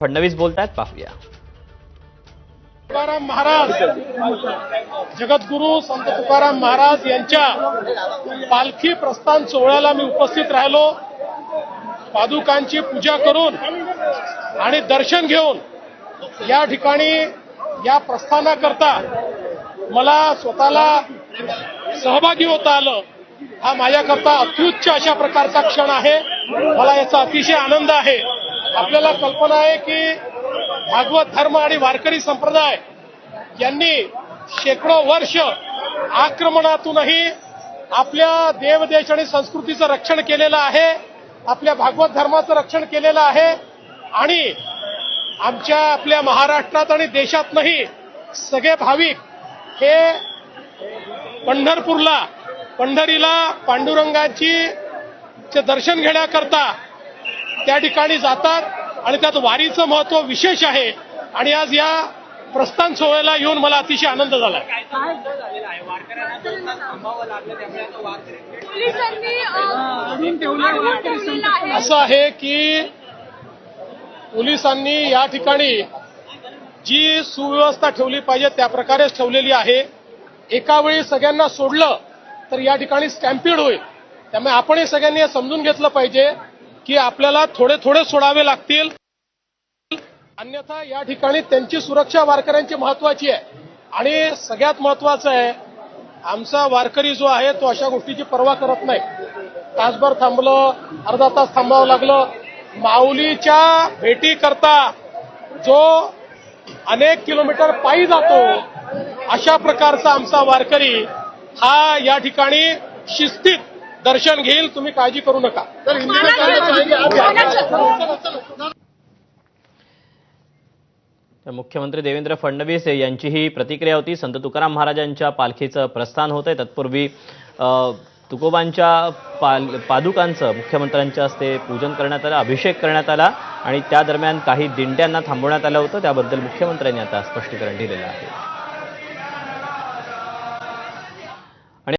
फडणवीस बोलतायत पाहूया. तुकाराम महाराज जगद्गुरू संत तुकाराम महाराज यांच्या पालखी प्रस्थान सोहळ्याला मी उपस्थित राहिलो. पादुकांची पूजा करून आणि दर्शन घेऊन या ठिकाणी या प्रस्थानाकरता मला स्वतःला सहभागी होता आलं. हा माझ्याकरता अत्युच्च अशा प्रकारचा क्षण आहे. मला याचा अतिशय आनंद आहे. आपल्याला कल्पना आहे की भागवत धर्म आणि वारकरी संप्रदाय यांनी शेकडो वर्ष आक्रमणातूनही आपल्या देवदेश आणि संस्कृतीचं रक्षण केलेलं आहे आपल्या भागवत धर्माचं रक्षण केलेलं आहे आणि आमच्या आपल्या महाराष्ट्रात आणि देशातनंही सगळे भाविक हे पंढरपूरला पंढरीला पांडुरंगाची चे दर्शन घेण्याकरता त्या ठिकाणी जातात आणि त्यात वारीचं महत्त्व विशेष आहे. आणि आज या प्रस्थान सोहळ्याला येऊन मला अतिशय आनंद झाला. असं आहे की पोलिसांनी या ठिकाणी जी सुव्यवस्था ठेवली पाहिजे त्या प्रकारेच ठेवलेली आहे. एका वेळी सगळ्यांना सोडलं तर या ठिकाणी स्टॅम्पिड होईल. त्यामुळे आपणही सगळ्यांनी हे समजून घेतलं पाहिजे. की आपल्याला थोडे थोडे सोडावे लागतील. अन्यथा या ठिकाणी त्यांची सुरक्षा वारकऱ्यांची महत्वाची आहे. आणि सगळ्यात महत्वाचं आहे आमचा वारकरी जो आहे तो अशा गोष्टीची पर्वा करत नाही. तासभर थांबलं अर्धा तास थांबावं लागलं. माऊलीच्या भेटी करता जो अनेक किलोमीटर पायी जातो अशा प्रकारचा आमचा वारकरी हा या ठिकाणी शिस्तीत दर्शन घेईल तुम्ही काळजी करू नका. मुख्यमंत्री देवेंद्र फडणवीस यांची ही प्रतिक्रिया होती. संत तुकाराम महाराजांच्या पालखीचं प्रस्थान होतंय. तत्पूर्वी तुकोबांच्या पाल पादुकांचं मुख्यमंत्र्यांच्या हस्ते पूजन करण्यात आलं अभिषेक करण्यात आला आणि त्या दरम्यान काही दिंड्यांना थांबवण्यात आलं होतं. त्याबद्दल मुख्यमंत्र्यांनी आता स्पष्टीकरण दिलेलं आहे.